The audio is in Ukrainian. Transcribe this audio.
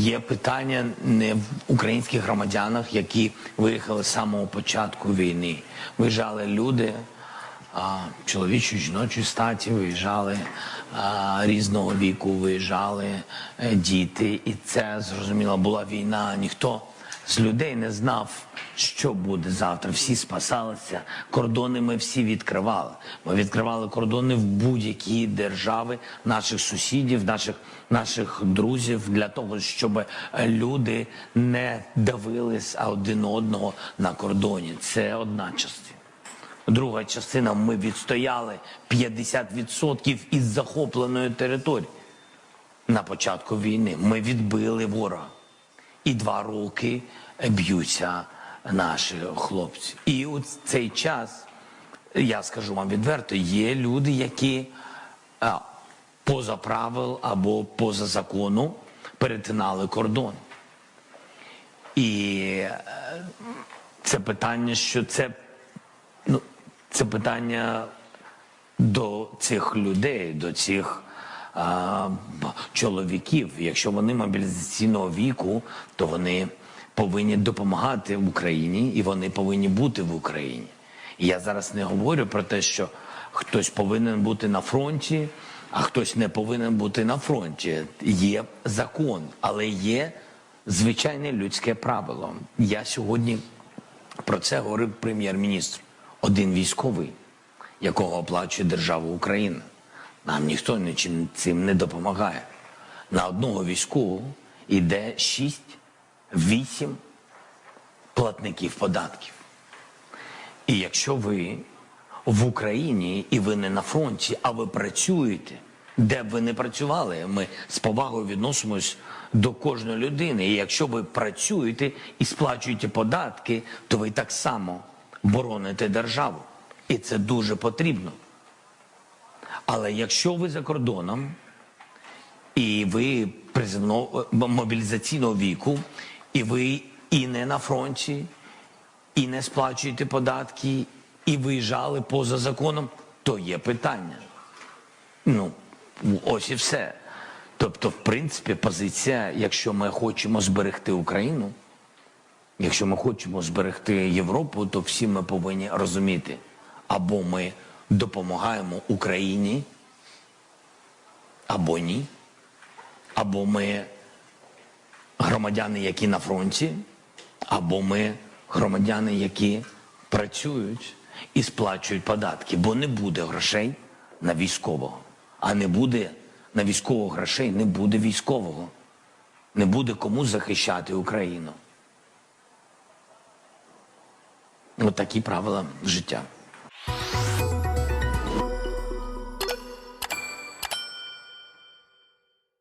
є питання не в українських громадянах, які виїхали з самого початку війни. Виїжджали люди чоловічої, жіночої статі, виїжджали різного віку, виїжджали е, діти. І це зрозуміло була війна. Ніхто з людей не знав, що буде завтра. Всі спасалися. Кордони ми всі відкривали. Ми відкривали кордони в будь-які держави наших сусідів, наших, наших друзів для того, щоб е, люди не давились один одного на кордоні. Це одна частина. Друга частина ми відстояли 50% із захопленої території на початку війни. Ми відбили ворога. І два роки б'ються наші хлопці. І у цей час, я скажу вам відверто, є люди, які а, поза правил або поза закону перетинали кордон. І е, це питання, що це, ну, це питання до цих людей, до цих а, чоловіків. Якщо вони мобілізаційного віку, то вони повинні допомагати Україні і вони повинні бути в Україні. І я зараз не говорю про те, що хтось повинен бути на фронті, а хтось не повинен бути на фронті. Є закон, але є звичайне людське правило. Я сьогодні про це говорив прем'єр-міністр. Один військовий, якого оплачує держава Україна. Нам ніхто нічим цим не допомагає. На одного військового йде 6-8 платників податків. І якщо ви в Україні і ви не на фронті, а ви працюєте, де б ви не працювали, ми з повагою відносимось до кожної людини. І якщо ви працюєте і сплачуєте податки, то ви так само бороните державу. І це дуже потрібно. Але якщо ви за кордоном і ви приземно мобілізаційного віку, і ви і не на фронті, і не сплачуєте податки, і виїжджали поза законом, то є питання. Ну, ось і все. Тобто, в принципі, позиція, якщо ми хочемо зберегти Україну, якщо ми хочемо зберегти Європу, то всі ми повинні розуміти, або ми допомагаємо Україні, або ні, або ми громадяни, які на фронті, або ми громадяни, які працюють і сплачують податки, бо не буде грошей на військового. А не буде на військового грошей, не буде військового. Не буде кому захищати Україну. От такі правила життя.